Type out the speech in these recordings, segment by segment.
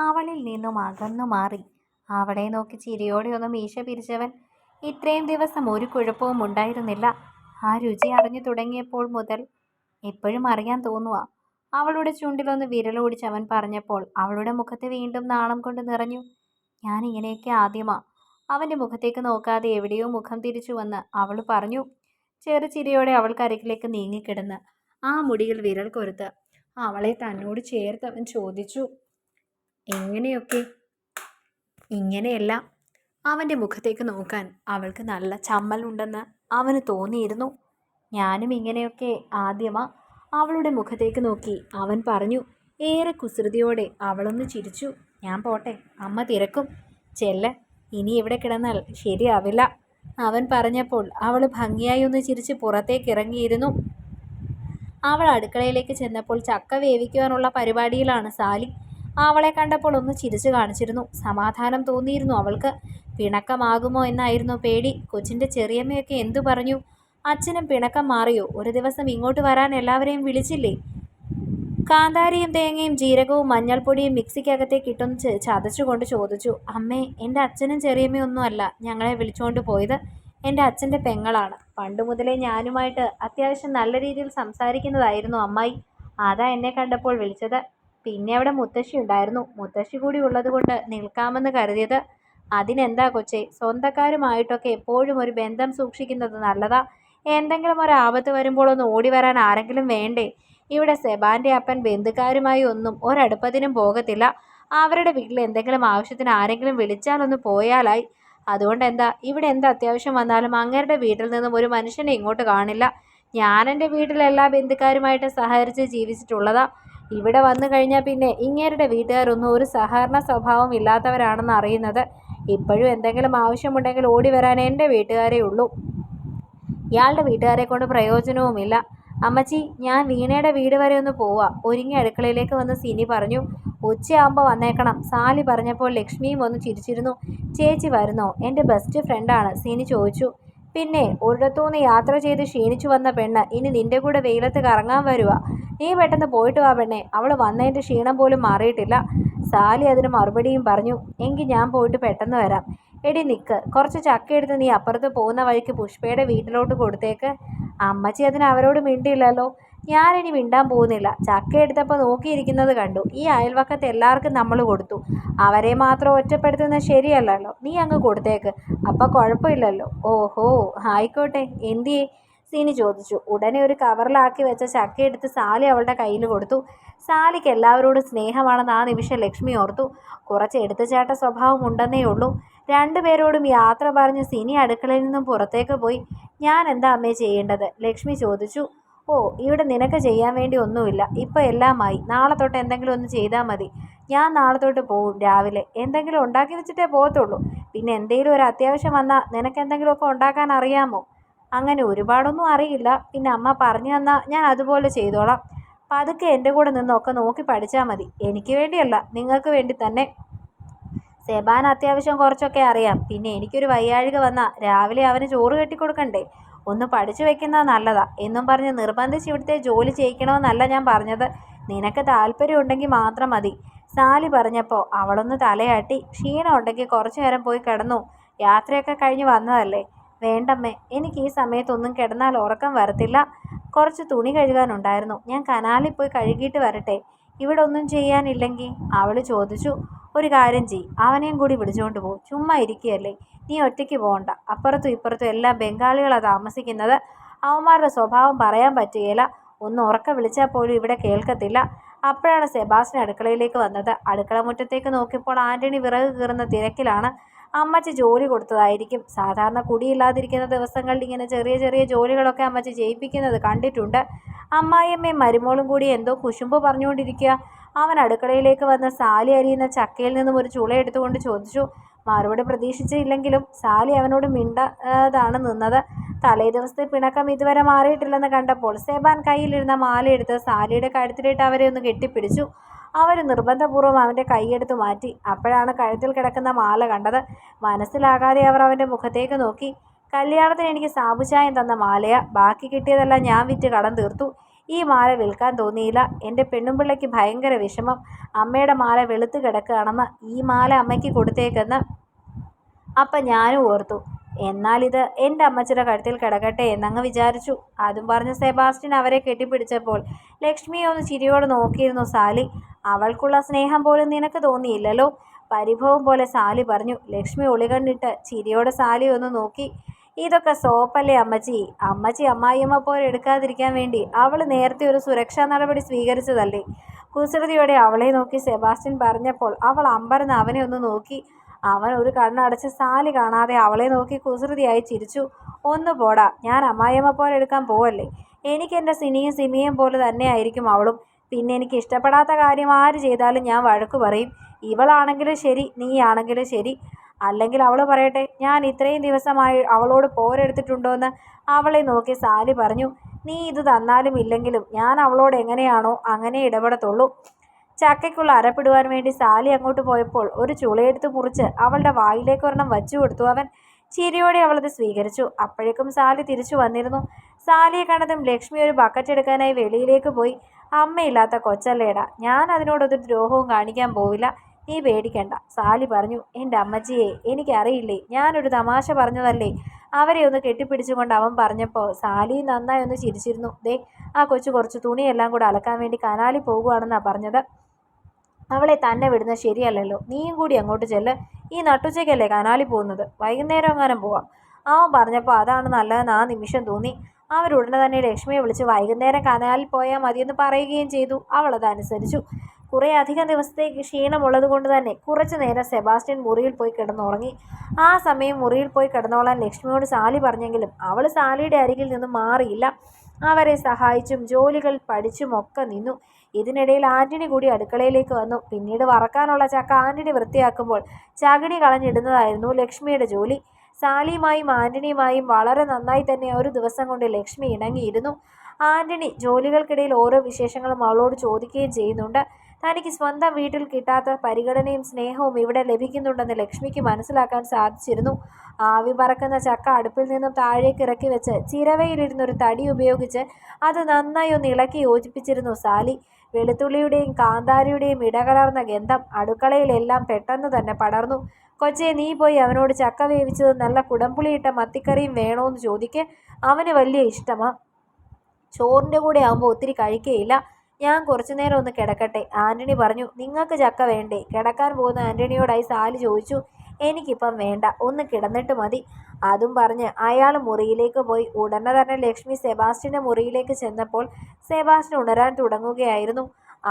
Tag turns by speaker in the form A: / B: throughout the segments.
A: അവളിൽ നിന്നും അകന്നു മാറി. അവളെ നോക്കി ചിരിയോടെ ഒന്ന് മീശ പിരിച്ചവൻ ഇത്രയും ദിവസം ഒരു കുഴപ്പവും ഉണ്ടായിരുന്നില്ല. ആ രുചി അറിഞ്ഞു തുടങ്ങിയപ്പോൾ മുതൽ എപ്പോഴും അറിയാൻ തോന്നുക. അവളുടെ ചുണ്ടിലൊന്ന് വിരലോടിച്ച് അവൻ പറഞ്ഞപ്പോൾ അവളുടെ മുഖത്ത് വീണ്ടും നാണം കൊണ്ട് നിറഞ്ഞു. ഞാൻ ഇങ്ങനെയൊക്കെ ആദ്യമാ. അവന്റെ മുഖത്തേക്ക് നോക്കാതെ എവിടെയോ മുഖം തിരിച്ചു വന്ന് അവൾ പറഞ്ഞു. ചെറു ചിരിയോടെ അവൾ കരക്കിലേക്ക് നീങ്ങിക്കിടന്ന് ആ മുടിയിൽ വിരൽ കൊരുത്ത്. അവളെ തന്നോട് ചേർത്ത് അവൻ ചോദിച്ചു. എങ്ങനെയൊക്കെ? ഇങ്ങനെയല്ല. അവന്റെ മുഖത്തേക്ക് നോക്കാൻ അവൾക്ക് നല്ല ചമ്മലുണ്ടെന്ന് അവന് തോന്നിയിരുന്നു. ഞാനും ഇങ്ങനെയൊക്കെ ആദ്യമാ അവളുടെ മുഖത്തേക്ക് നോക്കി. അവൻ പറഞ്ഞു ഏറെ കുസൃതിയോടെ അവളൊന്ന് ചിരിച്ചു. ഞാൻ പോട്ടെ അമ്മ തിരക്കും. ചെല്ല ഇനി ഇവിടെ കിടന്നാൽ ശരിയാവില്ല. അവൻ പറഞ്ഞപ്പോൾ അവൾ ഭംഗിയായി ഒന്ന് ചിരിച്ച് പുറത്തേക്ക് ഇറങ്ങിയിരുന്നു അവൾ അടുക്കളയിലേക്ക് ചെന്നപ്പോൾ ചക്ക വേവിക്കുവാനുള്ള പരിപാടിയിലാണ് സാലി. അവളെ കണ്ടപ്പോൾ ഒന്ന് ചിരിച്ചു കാണിച്ചിരുന്നു. സമാധാനം തോന്നിയിരുന്നു അവൾക്ക്. പിണക്കമാകുമോ എന്നായിരുന്നു പേടി. കൊച്ചിന്റെ ചെറിയമ്മയൊക്കെ എന്തു പറഞ്ഞു? അച്ഛനും പിണക്കം മാറിയോ? ഒരു ദിവസം ഇങ്ങോട്ട് വരാൻ എല്ലാവരെയും വിളിച്ചില്ലേ? കാന്താരിയും തേങ്ങയും ജീരകവും മഞ്ഞൾപ്പൊടിയും മിക്സിക്കകത്തേക്ക് ഇട്ടൊന്ന് ചതച്ചുകൊണ്ട് ചോദിച്ചു അമ്മേ എന്റെ അച്ഛനും ചെറിയമ്മയൊന്നും അല്ല. ഞങ്ങളെ വിളിച്ചുകൊണ്ട് പോയത് എന്റെ അച്ഛന്റെ പെങ്ങളാണ്. പണ്ട് മുതലേ ഞാനുമായിട്ട് അത്യാവശ്യം നല്ല രീതിയിൽ സംസാരിക്കുന്നതായിരുന്നു അമ്മായി. അതാ എന്നെ കണ്ടപ്പോൾ വിളിച്ചത്. പിന്നെ അവിടെ മുത്തശ്ശി ഉണ്ടായിരുന്നു. മുത്തശ്ശി കൂടി ഉള്ളതുകൊണ്ട് നിൽക്കാമെന്ന് കരുതിയത്. അതിനെന്താ കൊച്ചേ? സ്വന്തക്കാരുമായിട്ടൊക്കെ എപ്പോഴും ഒരു ബന്ധം സൂക്ഷിക്കുന്നത് നല്ലതാ. എന്തെങ്കിലും ഒരു ആപത്ത് വരുമ്പോൾ ഒന്ന് ഓടി വരാൻ ആരെങ്കിലും വേണ്ടേ? ഇവിടെ സെബാന്റെ അപ്പൻ ബന്ധുക്കാരുമായി ഒന്നും ഒരടുപ്പത്തിനും പോകത്തില്ല. അവരുടെ വീട്ടിൽ എന്തെങ്കിലും ആവശ്യത്തിന് ആരെങ്കിലും വിളിച്ചാലൊന്ന് പോയാലായി. അതുകൊണ്ട് എന്താ? ഇവിടെ എന്ത് അത്യാവശ്യം വന്നാലും അങ്ങേരുടെ വീട്ടിൽ നിന്നും ഒരു മനുഷ്യനെ ഇങ്ങോട്ട് കാണില്ല. ഞാൻ എന്റെ വീട്ടിൽ എല്ലാ ബന്ധുക്കാരുമായിട്ട് സഹകരിച്ച് ജീവിച്ചിട്ടുള്ളതാ. ഇവിടെ വന്നു കഴിഞ്ഞാൽ പിന്നെ ഇങ്ങേരുടെ വീട്ടുകാരൊന്നും ഒരു സഹകരണ സ്വഭാവം ഇല്ലാത്തവരാണെന്ന് അറിയുന്നത്. ഇപ്പോഴും എന്തെങ്കിലും ആവശ്യമുണ്ടെങ്കിൽ ഓടി വരാൻ എന്റെ വീട്ടുകാരേ ഉള്ളൂ. ഇയാളുടെ വീട്ടുകാരെ കൊണ്ട് പ്രയോജനവുമില്ല. അമ്മച്ചി ഞാൻ വീണയുടെ വീട് വരെ ഒന്ന് പോവാം. ഒരുങ്ങി അടുക്കളയിലേക്ക് വന്ന് സിനി പറഞ്ഞു ഉച്ചയാകുമ്പോൾ വന്നേക്കണം. സാലി പറഞ്ഞപ്പോൾ ലക്ഷ്മിയും ഒന്ന് ചിരിച്ചിരുന്നു. ചേച്ചി വരുന്നോ? എന്റെ ബെസ്റ്റ് ഫ്രണ്ടാണ് സിനി ചോദിച്ചു. പിന്നെ ഒരിടത്തുനിന്ന് യാത്ര ചെയ്ത് ക്ഷീണിച്ചു വന്ന പെണ്ണ് ഇനി നിന്റെ കൂടെ വെയിലത്ത് കറങ്ങാൻ വരുക നീ പെട്ടെന്ന് പോയിട്ട് വാ പെണ്ണെ. അവൾ വന്നതിന്റെ ക്ഷീണം പോലും മാറിയിട്ടില്ല. സാലി അതിന് മറുപടിയും പറഞ്ഞു എങ്കിൽ ഞാൻ പോയിട്ട് പെട്ടെന്ന് വരാം. എടി നിൽക്ക് കുറച്ച് ചക്ക എടുത്ത് നീ അപ്പുറത്ത് പോകുന്ന വഴിക്ക് പുഷ്പയുടെ വീട്ടിലോട്ട് കൊടുത്തേക്ക്. അമ്മച്ചി അതിന് അവരോട് മിണ്ടിയില്ലല്ലോ. ഞാനിനി മിണ്ടാൻ പോകുന്നില്ല. ചക്ക എടുത്തപ്പോൾ നോക്കിയിരിക്കുന്നത് കണ്ടു. ഈ അയൽവക്കത്ത് എല്ലാവർക്കും നമ്മൾ കൊടുത്തു. അവരെ മാത്രം ഒറ്റപ്പെടുത്തുന്നത് ശരിയല്ലല്ലോ. നീ അങ്ങ് കൊടുത്തേക്ക്. അപ്പം കുഴപ്പമില്ലല്ലോ. ഓഹോ ആയിക്കോട്ടെ. എന്തിയേ? സീനി ചോദിച്ചു. ഉടനെ ഒരു കവറിലാക്കി വെച്ച ചക്ക എടുത്ത് സാലി അവളുടെ കയ്യിൽ കൊടുത്തു. സാലിക്ക് എല്ലാവരോടും സ്നേഹമാണെന്ന് ആ നിമിഷം ലക്ഷ്മി ഓർത്തു. കുറച്ച് എടുത്തുചാട്ട സ്വഭാവം ഉണ്ടെന്നേ ഉള്ളൂ. രണ്ടുപേരോടും യാത്ര പറഞ്ഞ് സിനി അടുക്കളയിൽ നിന്നും പുറത്തേക്ക് പോയി. ഞാൻ എന്താ അമ്മേ ചെയ്യേണ്ടത്? ലക്ഷ്മി ചോദിച്ചു. ഓ ഇവിടെ നിനക്ക് ചെയ്യാൻ വേണ്ടി ഒന്നുമില്ല. ഇപ്പോൾ എല്ലാമായി. നാളെ തൊട്ട് എന്തെങ്കിലും ഒന്ന് ചെയ്താൽ മതി. ഞാൻ നാളെ തൊട്ട് പോവും രാവിലെ. എന്തെങ്കിലും ഉണ്ടാക്കി വെച്ചിട്ടേ പോകത്തുള്ളൂ. പിന്നെ എന്തെങ്കിലും ഒരു അത്യാവശ്യം വന്നാൽ നിനക്ക് എന്തെങ്കിലുമൊക്കെ ഉണ്ടാക്കാൻ അറിയാമോ? അങ്ങനെ ഒരുപാടൊന്നും അറിയില്ല. പിന്നെ അമ്മ പറഞ്ഞു തന്നാൽ ഞാൻ അതുപോലെ ചെയ്തോളാം. പതുക്കെ എന്റെ കൂടെ നിന്നൊക്കെ നോക്കി പഠിച്ചാൽ മതി. എനിക്ക് വേണ്ടിയല്ല നിങ്ങൾക്ക് വേണ്ടി തന്നെ. സെബാൻ അത്യാവശ്യം കുറച്ചൊക്കെ അറിയാം. പിന്നെ എനിക്കൊരു വയ്യാഴിക വന്നാൽ രാവിലെ അവന് ചോറ് കെട്ടിക്കൊടുക്കണ്ടേ? ഒന്ന് പഠിച്ചു വെക്കുന്നത് നല്ലതാ. എന്നും പറഞ്ഞ് നിർബന്ധിച്ച് ഇവിടുത്തെ ജോലി ചെയ്യിക്കണമെന്നല്ല ഞാൻ പറഞ്ഞത്. നിനക്ക് താല്പര്യമുണ്ടെങ്കിൽ മാത്രം മതി. സാലി പറഞ്ഞപ്പോൾ അവളൊന്ന് തലയാട്ടി ക്ഷീണം ഉണ്ടെങ്കിൽ കുറച്ചു നേരം പോയി കിടന്നു. യാത്രയൊക്കെ കഴിഞ്ഞ് വന്നതല്ലേ? വേണ്ടമ്മേ എനിക്ക് ഈ സമയത്തൊന്നും കിടന്നാൽ ഉറക്കം വരത്തില്ല. കുറച്ച് തുണി കഴുകാനുണ്ടായിരുന്നു. ഞാൻ കനാലിൽ പോയി കഴുകിയിട്ട് വരട്ടെ. ഇവിടെ ഒന്നും ചെയ്യാനില്ലെങ്കിൽ അവൾ ചോദിച്ചു. ഒരു കാര്യം ചെയ് അവനെയും കൂടി വിളിച്ചുകൊണ്ട് പോകും ചുമ്മാ ഇരിക്കുകയല്ലേ നീ ഒറ്റയ്ക്ക് പോകണ്ട അപ്പുറത്തും ഇപ്പുറത്തും എല്ലാം ബംഗാളികളാണ് താമസിക്കുന്നത്. അവന്മാരുടെ സ്വഭാവം പറയാൻ പറ്റുകയില്ല. ഒന്ന് ഉറക്ക വിളിച്ചാൽ പോലും ഇവിടെ കേൾക്കത്തില്ല. അപ്പോഴാണ് സെബാസ്റ്റിൻ അടുക്കളയിലേക്ക് വന്നത്. അടുക്കള മുറ്റത്തേക്ക് നോക്കിയപ്പോൾ ആന്റണി വിറക് കീറുന്ന തിരക്കിലാണ്. അമ്മച്ചി ജോലി കൊടുത്തതായിരിക്കും. സാധാരണ കുടിയില്ലാതിരിക്കുന്ന ദിവസങ്ങളിൽ ഇങ്ങനെ ചെറിയ ചെറിയ ജോലികളൊക്കെ അമ്മച്ചി ചെയ്യിപ്പിക്കുന്നത് കണ്ടിട്ടുണ്ട്. അമ്മായിയമ്മയും മരുമോളും കൂടി എന്തോ കുശുമ്പ് പറഞ്ഞുകൊണ്ടിരിക്കുക. അവൻ അടുക്കളയിലേക്ക് വന്ന് സാലി അരിയുന്ന ചക്കയിൽ നിന്നും ഒരു ചുള എടുത്തുകൊണ്ട് ചോദിച്ചു മറുപടി പ്രതീക്ഷിച്ചില്ലെങ്കിലും സാലി അവനോട് മിണ്ടതാണ് നിന്നത്. തലേ ദിവസത്തെ പിണക്കം ഇതുവരെ മാറിയിട്ടില്ലെന്ന് കണ്ടപ്പോൾ സെബാൻ കയ്യിലിരുന്ന മാലയെടുത്ത് സാലിയുടെ കഴുത്തിലിട്ട് അവരെ ഒന്ന് കെട്ടിപ്പിടിച്ചു. അവർ നിർബന്ധപൂർവം അവന്റെ കൈയെടുത്ത് മാറ്റി. അപ്പോഴാണ് കഴുത്തിൽ കിടക്കുന്ന മാല കണ്ടത്. മനസ്സിലാകാതെ അവർ അവന്റെ മുഖത്തേക്ക് നോക്കി. കല്യാണത്തിന് എനിക്ക് സാബുചായം തന്ന മാലയ. ബാക്കി കിട്ടിയതെല്ലാം ഞാൻ വിറ്റ് കടം തീർത്തു. ഈ മാല വിൽക്കാൻ തോന്നിയില്ല. എന്റെ പെണ്ണുമ്പിള്ളയ്ക്ക് ഭയങ്കര വിഷമം. അമ്മയുടെ മാല വെളുത്ത് കിടക്കുകയാണെന്ന് ഈ മാല അമ്മയ്ക്ക് കൊടുത്തേക്കെന്ന് അപ്പം ഞാനും ഓർത്തു. എന്നാലിത് എന്റെ അമ്മച്ചിയുടെ കഴുത്തിൽ കിടക്കട്ടെ എന്നങ്ങ് വിചാരിച്ചു. അതും പറഞ്ഞ് സെബാസ്റ്റ്യൻ അവരെ കെട്ടിപ്പിടിച്ചപ്പോൾ ലക്ഷ്മിയെ ഒന്ന് ചിരിയോടെ നോക്കിയിരുന്നു സാലി. അവൾക്കുള്ള സ്നേഹം പോലും നിനക്ക് തോന്നിയില്ലല്ലോ? പരിഭവം പോലെ സാലി പറഞ്ഞു. ലക്ഷ്മി ഒളികണ്ണിട്ട് ചിരിയോടെ സാലി ഒന്ന് നോക്കി. ഇതൊക്കെ സോപ്പല്ലേ അമ്മച്ചി? അമ്മച്ചി അമ്മായിയമ്മ പോലെ എടുക്കാതിരിക്കാൻ വേണ്ടി അവൾ നേരത്തെ ഒരു സുരക്ഷാ നടപടി സ്വീകരിച്ചതല്ലേ? കുസൃതിയോടെ അവളെ നോക്കി സെബാസ്റ്റ്യൻ പറഞ്ഞപ്പോൾ അവൾ അമ്പരന്ന് അവനെ ഒന്ന് നോക്കി. അവൻ ഒരു കണ്ണടച്ച് സാലി കാണാതെ അവളെ നോക്കി കുസൃതിയായി ചിരിച്ചു. ഒന്ന് പോടാ ഞാൻ അമ്മായിയമ്മ പോലെ എടുക്കാൻ പോവല്ലേ? എനിക്ക് എന്റെ സിനിയും സിമിയും പോലെ തന്നെ ആയിരിക്കും അവളും. പിന്നെ എനിക്ക് ഇഷ്ടപ്പെടാത്ത കാര്യം ആര് ചെയ്താലും ഞാൻ വഴക്ക് പറയും. ഇവളാണെങ്കിലും ശരി നീയാണെങ്കിലും ശരി. അല്ലെങ്കിൽ അവൾ പറയട്ടെ ഞാൻ ഇത്രയും ദിവസമായി അവളോട് പോരെടുത്തിട്ടുണ്ടോയെന്ന് അവളെ നോക്കി സാലി പറഞ്ഞു നീ ഇത് തന്നാലും ഇല്ലെങ്കിലും ഞാൻ അവളോട് എങ്ങനെയാണോ അങ്ങനെ ഇടപെടത്തുള്ളൂ. ചക്കയ്ക്കുള്ള അരപ്പിടുവാൻ വേണ്ടി സാലി അങ്ങോട്ട് പോയപ്പോൾ ഒരു ചുളയെടുത്ത് മുറിച്ച് അവളുടെ വായിലേക്ക് ഒരെണ്ണം വച്ചു കൊടുത്തു അവൻ. ചിരിയോടെ അവളത് സ്വീകരിച്ചു. അപ്പോഴേക്കും സാലി തിരിച്ചു വന്നിരുന്നു. സാലിയെ കണ്ടതും ലക്ഷ്മി ഒരു ബക്കറ്റ് എടുക്കാനായി വെളിയിലേക്ക് പോയി. അമ്മയില്ലാത്ത കൊച്ചല്ലേടാ ഞാൻ അതിനോടൊരു ദ്രോഹവും കാണിക്കാൻ പോവില്ല. നീ പേടിക്കണ്ട. സാലി പറഞ്ഞു എന്റെ അമ്മച്ചിയെ എനിക്കറിയില്ലേ ഞാനൊരു തമാശ പറഞ്ഞതല്ലേ? അവരെ ഒന്ന് കെട്ടിപ്പിടിച്ചുകൊണ്ട് അവൻ പറഞ്ഞപ്പോൾ സാലി നന്നായി ഒന്ന് ചിരിച്ചിരുന്നു. ദേ ആ കൊച്ചു കുറച്ച് തുണിയെല്ലാം കൂടെ അലക്കാൻ വേണ്ടി കനാലിൽ പോകുകയാണെന്നാണ് പറഞ്ഞത്. അവളെ തന്നെ വിടുന്നത് ശരിയല്ലല്ലോ. നീയും കൂടി അങ്ങോട്ട് ചെല്ല്. ഈ നട്ടുച്ചയ്ക്കല്ലേ കനാലിൽ പോകുന്നത്? വൈകുന്നേരം എങ്ങാനും പോവാം. അവൻ പറഞ്ഞപ്പോൾ അതാണ് നല്ലതെന്ന് ആ നിമിഷം തോന്നി. അവരുടനെ തന്നെ ലക്ഷ്മിയെ വിളിച്ച് വൈകുന്നേരം കനാലിൽ പോയാൽ മതിയെന്ന് പറയുകയും ചെയ്തു. അവളതനുസരിച്ചു കുറേ അധികം ദിവസത്തേക്ക് ക്ഷീണമുള്ളത് കൊണ്ട് തന്നെ കുറച്ചു നേരം സെബാസ്റ്റ്യൻ മുറിയിൽ പോയി കിടന്നുറങ്ങി. ആ സമയം മുറിയിൽ പോയി കിടന്നോളാൻ ലക്ഷ്മിയോട് സാലി പറഞ്ഞെങ്കിലും അവൾ സാലിയുടെ അരികിൽ നിന്നും മാറിയില്ല. അവരെ സഹായിച്ചും ജോലികൾ പഠിച്ചും ഒക്കെ നിന്നു. ഇതിനിടയിൽ ആന്റണി കൂടി അടുക്കളയിലേക്ക് വന്നു. പിന്നീട് വറക്കാനുള്ള ചക്ക ആന്റണി വൃത്തിയാക്കുമ്പോൾ ചകിണി കളഞ്ഞിടുന്നതായിരുന്നു ലക്ഷ്മിയുടെ ജോലി. സാലിയുമായും ആന്റണിയുമായും വളരെ നന്നായി തന്നെ ഒരു ദിവസം കൊണ്ട് ലക്ഷ്മി ഇണങ്ങിയിരുന്നു. ആന്റണി ജോലികൾക്കിടയിൽ ഓരോ വിശേഷങ്ങളും അവളോട് ചോദിക്കുകയും ചെയ്യുന്നുണ്ട്. തനിക്ക് സ്വന്തം വീട്ടിൽ കിട്ടാത്ത പരിഗണനയും സ്നേഹവും ഇവിടെ ലഭിക്കുന്നുണ്ടെന്ന് ലക്ഷ്മിക്ക് മനസ്സിലാക്കാൻ സാധിച്ചിരുന്നു. ആവി പറക്കുന്ന ചക്ക അടുപ്പിൽ നിന്നും താഴേക്ക് ഇറക്കി വെച്ച് ചിരവയിലിരുന്നൊരു തടി ഉപയോഗിച്ച് അത് നന്നായി ഒന്ന് ഇളക്കി യോജിപ്പിച്ചിരുന്നു സാലി. വെളുത്തുള്ളിയുടെയും കാന്താരിയുടെയും ഇടകലർന്ന ഗന്ധം അടുക്കളയിലെല്ലാം പെട്ടെന്ന് തന്നെ പടർന്നു. കൊച്ചെ നീ പോയി അവനോട് ചക്ക വേവിച്ചത് നല്ല കുടംപുളിയിട്ട മത്തിക്കറിയും വേണോന്ന് ചോദിക്ക്. അവന് വലിയ ഇഷ്ടമാ. ചോറിന്റെ കൂടെ ആകുമ്പോൾ ഒത്തിരി കഴിക്കുകയില്ല ഞാൻ കുറച്ചു നേരം ഒന്ന് കിടക്കട്ടെ. ആന്റണി പറഞ്ഞു നിങ്ങൾക്ക് ചക്ക വേണ്ടേ? കിടക്കാൻ പോകുന്ന ആന്റണിയോടായി സാലി ചോദിച്ചു. എനിക്കിപ്പം വേണ്ട. ഒന്ന് കിടന്നിട്ട് മതി. അതും പറഞ്ഞ് അയാൾ മുറിയിലേക്ക് പോയി. ഉടനെ തന്നെ ലക്ഷ്മി സെബാസ്റ്റിന്റെ മുറിയിലേക്ക് ചെന്നപ്പോൾ സെബാസ്റ്റിൻ ഉണരാൻ തുടങ്ങുകയായിരുന്നു.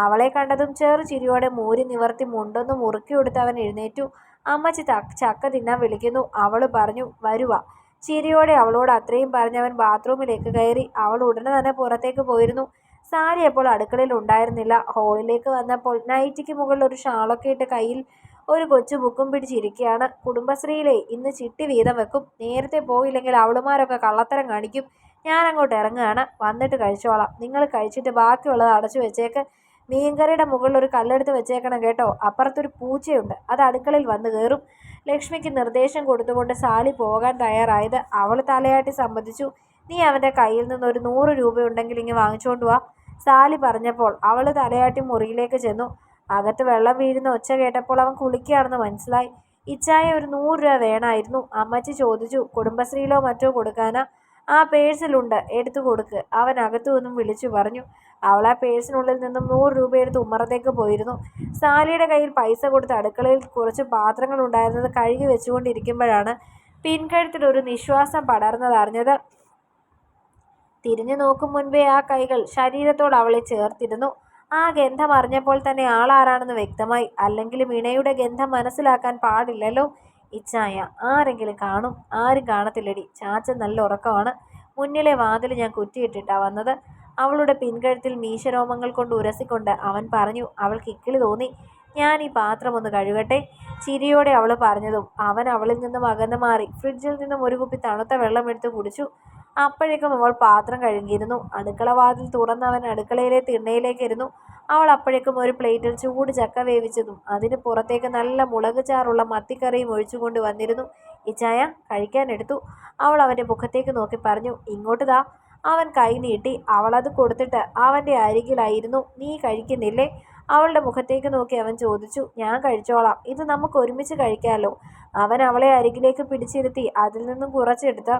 A: അവളെ കണ്ടതും ചെറു ചിരിയോടെ മൂരി നിവർത്തി മുണ്ടൊന്ന് മുറുക്കി കൊടുത്ത് അവൻ എഴുന്നേറ്റു. അമ്മച്ചി ചക്ക തിന്നാൻ വിളിക്കുന്നു. അവൾ പറഞ്ഞു വരുക ചിരിയോടെ അവളോട് അത്രയും പറഞ്ഞ് അവൻ ബാത്റൂമിലേക്ക് കയറി. അവൾ ഉടനെ തന്നെ പുറത്തേക്ക് പോയിരുന്നു. സാരി അപ്പോൾ അടുക്കളയിൽ ഉണ്ടായിരുന്നില്ല. ഹോളിലേക്ക് വന്നപ്പോൾ നൈറ്റിക്ക് മുകളിൽ ഒരു ഷാളൊക്കെ ഇട്ട് കയ്യിൽ ഒരു കൊച്ചു ബുക്കും പിടിച്ചിരിക്കുകയാണ്. കുടുംബശ്രീയിലെ ഇന്ന് ചിട്ടി വീതം വെക്കും. നേരത്തെ പോയില്ലെങ്കിൽ അവളുമാരൊക്കെ കള്ളത്തരം കാണിക്കും. ഞാൻ അങ്ങോട്ട് ഇറങ്ങുകയാണ്. വന്നിട്ട് കഴിച്ചോളാം. നിങ്ങൾ കഴിച്ചിട്ട് ബാക്കിയുള്ളത് അടച്ചു വെച്ചേക്ക്. മീൻകറിയുടെ മുകളിൽ ഒരു കല്ലെടുത്ത് വെച്ചേക്കണം കേട്ടോ. അപ്പുറത്തൊരു പൂച്ചയുണ്ട്. അത് അടുക്കളയിൽ വന്ന് കയറും. ലക്ഷ്മിക്ക് നിർദ്ദേശം കൊടുത്തുകൊണ്ട് സാലി പോകാൻ തയ്യാറായത്. അവൾ തലയാട്ടി സമ്മതിച്ചു. നീ അവന്റെ കയ്യിൽ നിന്ന് ഒരു നൂറ് രൂപയുണ്ടെങ്കിൽ ഇങ്ങ് വാങ്ങിച്ചുകൊണ്ട് വാ. സാലി പറഞ്ഞപ്പോൾ അവൾ തലയാട്ടി മുറിയിലേക്ക് ചെന്നു. അകത്ത് വെള്ളം വീഴുന്ന ഒച്ച കേട്ടപ്പോൾ അവൻ കുളിക്കുകയാണെന്ന് മനസ്സിലായി. ഇച്ചായ ഒരു നൂറ് രൂപ വേണമായിരുന്നു അമ്മച്ചി ചോദിച്ചു കുടുംബശ്രീയിലോ മറ്റോ കൊടുക്കാനാ? ആ പേഴ്സിലുണ്ട് എടുത്തു കൊടുക്ക്. അവൻ അകത്തു നിന്നും വിളിച്ചു പറഞ്ഞു. അവൾ ആ പേഴ്സിനുള്ളിൽ നിന്നും നൂറ് രൂപ എടുത്ത് ഉമ്മറത്തേക്ക് പോയിരുന്നു. സാലിയുടെ കയ്യിൽ പൈസ കൊടുത്ത് അടുക്കളയിൽ കുറച്ച് പാത്രങ്ങൾ ഉണ്ടായിരുന്നത് കഴുകി വെച്ചുകൊണ്ടിരിക്കുമ്പോഴാണ് പിൻകഴുത്തിൽ ഒരു നിശ്വാസം പടർന്നതറിഞ്ഞത് തിരിഞ്ഞു നോക്കും മുൻപേ ആ കൈകൾ ശരീരത്തോട് അവളെ ചേർത്തിരുന്നു. ആ ഗന്ധം അറിഞ്ഞപ്പോൾ തന്നെ ആളാരാണെന്ന് വ്യക്തമായി. അല്ലെങ്കിൽ ഇണയുടെ ഗന്ധം മനസ്സിലാക്കാൻ പാടില്ലല്ലോ. ഇച്ചായ ആരെങ്കിലും കാണും. ആരും കാണത്തില്ലടി. ചാച്ച നല്ല ഉറക്കമാണ്. മുന്നിലെ വാതിൽ ഞാൻ കുറ്റിയിട്ടിട്ടാ വന്നത്. അവളുടെ പിൻകഴുത്തിൽ മീശരോമങ്ങൾ കൊണ്ട് ഉരസിക്കൊണ്ട് അവൻ പറഞ്ഞു അവൾക്ക് ഇക്കിളി തോന്നി. ഞാൻ ഈ പാത്രം ഒന്ന് കഴുകട്ടെ. ചിരിയോടെ അവൾ പറഞ്ഞതും അവൻ അവളിൽ നിന്നും അകന്നു മാറി. ഫ്രിഡ്ജിൽ നിന്നും ഒരു കുപ്പി തണുത്ത വെള്ളം എടുത്ത് കുടിച്ചു. അപ്പോഴേക്കും അവൾ പാത്രം കഴുകിയിരുന്നു. അടുക്കള വാതിൽ തുറന്നവൻ അടുക്കളയിലെ തിണ്ണയിലേക്ക് ഇരുന്നു അവൾ അപ്പോഴേക്കും ഒരു പ്ലേറ്റിൽ ചൂട് ചക്ക വേവിച്ചതും അതിന് പുറത്തേക്ക് നല്ല മുളക് ചാറുള്ള മത്തിക്കറിയും ഒഴിച്ചുകൊണ്ട് വന്നിരുന്നു. ഇച്ചായ കഴിക്കാനെടുത്തു അവൾ അവന്റെ മുഖത്തേക്ക് നോക്കി പറഞ്ഞു ഇങ്ങോട്ട് താ അവൻ കൈ നീട്ടി അവളത് കൊടുത്തിട്ട് അവന്റെ അരികിലായിരുന്നു. നീ കഴിക്കുന്നില്ലേ? അവളുടെ മുഖത്തേക്ക് നോക്കി അവൻ ചോദിച്ചു ഞാൻ കഴിച്ചോളാം. ഇത് നമുക്ക് ഒരുമിച്ച് കഴിക്കാമല്ലോ അവൻ അവളെ അരികിലേക്ക് പിടിച്ചിരുത്തി അതിൽ നിന്നും കുറച്ചെടുത്ത്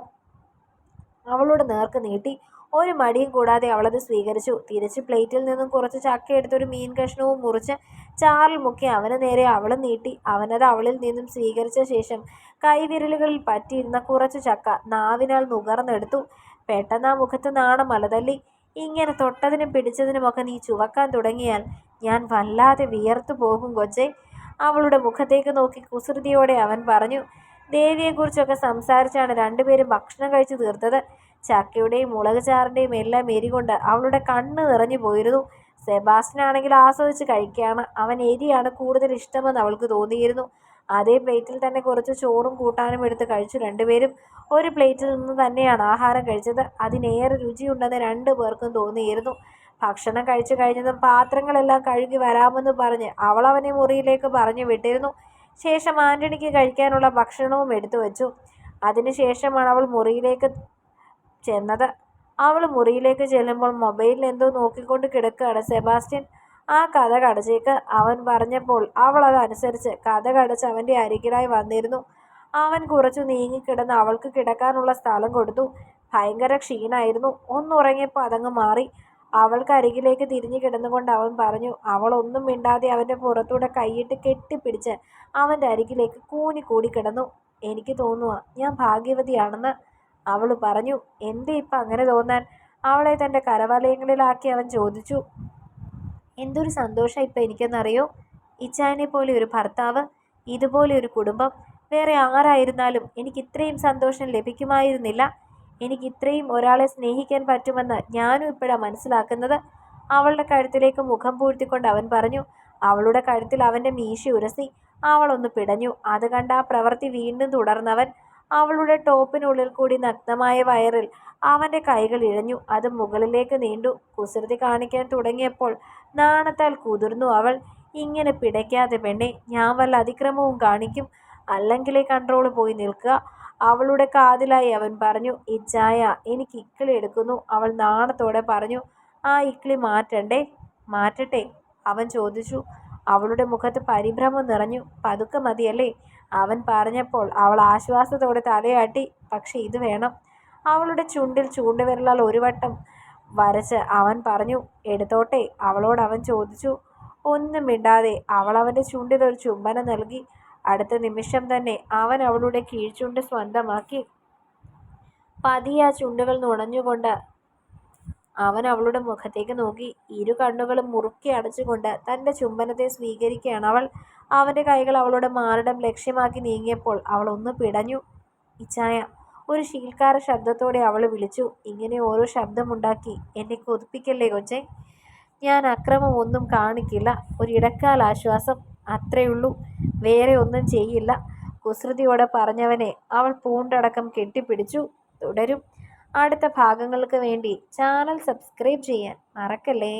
A: അവളുടെ നേർക്ക് നീട്ടി. ഒരു മടിയും കൂടാതെ അവളത് സ്വീകരിച്ചു. തിരിച്ച് പ്ലേറ്റിൽ നിന്നും കുറച്ച് ചക്ക എടുത്തൊരു മീൻ കഷ്ണവും മുറിച്ച് ചാറിൽ മുക്കി അവന് നേരെ അവളും നീട്ടി. അവനത് അവളിൽ നിന്നും സ്വീകരിച്ച ശേഷം കൈവിരലുകളിൽ പറ്റിയിരുന്ന കുറച്ച് ചക്ക നാവിനാൽ നുകർന്നെടുത്തു. പെട്ടെന്ന് ആ മുഖത്ത് നാണം മലതല്ലി ഇങ്ങനെ തൊട്ടതിനും പിടിച്ചതിനുമൊക്കെ നീ ചുവക്കാൻ തുടങ്ങിയാൽ ഞാൻ വല്ലാതെ വിയർത്തു പോകും കൊച്ചേ. അവളുടെ മുഖത്തേക്ക് നോക്കി കുസൃതിയോടെ അവൻ പറഞ്ഞു ദേവിയെക്കുറിച്ചൊക്കെ സംസാരിച്ചാണ് രണ്ടുപേരും ഭക്ഷണം കഴിച്ചു തീർത്തത്. ചക്കയുടെയും മുളക് ചാറിന്റെയും എല്ലാം എരികൊണ്ട് അവളുടെ കണ്ണ് നിറഞ്ഞു പോയിരുന്നു. സെബാസ്റ്റ്യനാണെങ്കിൽ ആസ്വദിച്ച് കഴിക്കുകയാണ്. അവൻ എരിയാണ് കൂടുതൽ ഇഷ്ടമെന്ന് അവൾക്ക് തോന്നിയിരുന്നു. അതേ പ്ലേറ്റിൽ തന്നെ കുറച്ച് ചോറും കൂട്ടാനും എടുത്ത് കഴിച്ചു രണ്ടുപേരും. ഒരു പ്ലേറ്റിൽ നിന്ന് തന്നെയാണ് ആഹാരം കഴിച്ചത്. അതിനേറെ രുചിയുണ്ടെന്ന് രണ്ടു പേർക്കും തോന്നിയിരുന്നു. ഭക്ഷണം കഴിച്ചു കഴിഞ്ഞതും പാത്രങ്ങളെല്ലാം കഴുകി വരാമെന്ന് പറഞ്ഞ് അവൾ അവനെ മുറിയിലേക്ക് പറഞ്ഞു വിട്ടിരുന്നു. ശേഷം ആന്റണിക്ക് കഴിക്കാനുള്ള ഭക്ഷണവും എടുത്തു വച്ചു. അതിനുശേഷമാണ് അവൾ മുറിയിലേക്ക് ചെന്നത്. അവൾ മുറിയിലേക്ക് ചെല്ലുമ്പോൾ മൊബൈലിൽ എന്തോ നോക്കിക്കൊണ്ട് കിടക്കുകയാണ് സെബാസ്റ്റ്യൻ. ആ കഥ കടച്ചേക്ക്. അവൻ പറഞ്ഞപ്പോൾ അവൾ അതനുസരിച്ച് കഥ കടച്ച് അവന്റെ അരികിലായി വന്നിരുന്നു. അവൻ കുറച്ചു നീങ്ങിക്കിടന്ന് അവൾക്ക് കിടക്കാനുള്ള സ്ഥലം കൊടുത്തു. ഭയങ്കര ക്ഷീണമായിരുന്നു ഒന്നുറങ്ങിയപ്പോൾ അതങ്ങ് മാറി. അവൾക്ക് അരികിലേക്ക് തിരിഞ്ഞു കിടന്നുകൊണ്ട് അവൻ പറഞ്ഞു അവൾ ഒന്നും മിണ്ടാതെ അവന്റെ പുറത്തൂടെ കൈയിട്ട് കെട്ടിപ്പിടിച്ച് അവന്റെ അരികിലേക്ക് കൂനി കൂടി കിടന്നു. എനിക്ക് തോന്നുക ഞാൻ ഭാഗ്യവതിയാണെന്ന്. അവൾ പറഞ്ഞു എന്തേ ഇപ്പം അങ്ങനെ തോന്നാൻ? അവളെ തന്റെ കരവലയങ്ങളിലാക്കി അവൻ ചോദിച്ചു. എന്തൊരു സന്തോഷം ഇപ്പം എനിക്കെന്നറിയോ? ഇച്ചായനെ പോലെ ഒരു ഭർത്താവ് ഇതുപോലെ ഒരു കുടുംബം വേറെ ആരായിരുന്നാലും എനിക്ക് ഇത്രയും സന്തോഷം ലഭിക്കുമായിരുന്നില്ല. എനിക്ക് ഇത്രയും ഒരാളെ സ്നേഹിക്കാൻ പറ്റുമെന്ന് ഞാനും ഇപ്പോഴാണ് മനസ്സിലാക്കുന്നത്. അവളുടെ കഴുത്തിലേക്ക് മുഖം പൂഴ്ത്തിക്കൊണ്ട് അവൻ പറഞ്ഞു അവളുടെ കഴുത്തിൽ അവന്റെ മീശ ഉരസി. അവളൊന്ന് പിടഞ്ഞു. അത് കണ്ട ആ പ്രവൃത്തി വീണ്ടും തുടർന്നവൻ അവളുടെ ടോപ്പിനുള്ളിൽ കൂടി നഗ്നമായ വയറിൽ അവന്റെ കൈകൾ ഇഴഞ്ഞു. അത് മുകളിലേക്ക് നീണ്ടു. കുസൃതി കാണിക്കാൻ തുടങ്ങിയപ്പോൾ നാണത്താൽ കുതിർന്നു അവൾ. ഇങ്ങനെ പിടയ്ക്കാതെ പെണ്ണെ ഞാൻ വല്ല അതിക്രമവും കാണിക്കും. അല്ലെങ്കിലേ കൺട്രോൾ പോയി നിൽക്കുക. അവളുടെ കാതിലായി അവൻ പറഞ്ഞു ഈ ചായ എനിക്ക് ഇക്കിളി എടുക്കുന്നു. അവൾ നാണത്തോടെ പറഞ്ഞു ആ ഇക്കിളി മാറ്റണ്ടേ? മാറ്റട്ടെ അവൻ ചോദിച്ചു. അവളുടെ മുഖത്ത് പരിഭ്രമം നിറഞ്ഞു. പതുക്കെ മതിയല്ലേ? അവൻ പറഞ്ഞപ്പോൾ അവൾ ആശ്വാസത്തോടെ തലയാട്ടി പക്ഷെ ഇത് വേണം. അവളുടെ ചുണ്ടിൽ ചൂണ്ടുവിരലാൽ ഒരു വട്ടം വരച്ച് അവൻ പറഞ്ഞു എടുത്തോട്ടെ അവളോട് അവൻ ചോദിച്ചു. ഒന്നും മിണ്ടാതെ അവൾ അവന്റെ ചുണ്ടിൽ ഒരു ചുംബനം നൽകി. അടുത്ത നിമിഷം തന്നെ അവൻ അവളുടെ കീഴ്ചുണ്ട് സ്വന്തമാക്കി. പതിയെ ചുണ്ടുകൾ നുണഞ്ഞുകൊണ്ട് അവൻ അവളുടെ മുഖത്തേക്ക് നോക്കി. ഇരു കണ്ണുകളും മുറുക്കി അടച്ചുകൊണ്ട് തന്റെ ചുംബനത്തെ സ്വീകരിക്കുകയാണ് അവൾ. അവന്റെ കൈകൾ അവളുടെ മാറിടം ലക്ഷ്യമാക്കി നീങ്ങിയപ്പോൾ അവൾ ഒന്ന് പിടഞ്ഞു. ഇച്ചായ ഒരു ശീൽക്കാര ശബ്ദത്തോടെ അവൾ വിളിച്ചു. ഇങ്ങനെ ഓരോ ശബ്ദമുണ്ടാക്കി എന്നെ കൊതിപ്പിക്കല്ലേ കൊച്ചേ? ഞാൻ അക്രമം ഒന്നും കാണിക്കില്ല. ഒരിടക്കാൽ ആശ്വാസം അത്രയുള്ളൂ വേറെ ഒന്നും ചെയ്യില്ല. കുസൃതിയോടെ പറഞ്ഞവനെ അവൾ പൂണ്ടടക്കം കെട്ടിപ്പിടിച്ചു തുടരും. അടുത്ത ഭാഗങ്ങൾക്ക് വേണ്ടി ചാനൽ സബ്സ്ക്രൈബ് ചെയ്യാൻ മറക്കല്ലേ?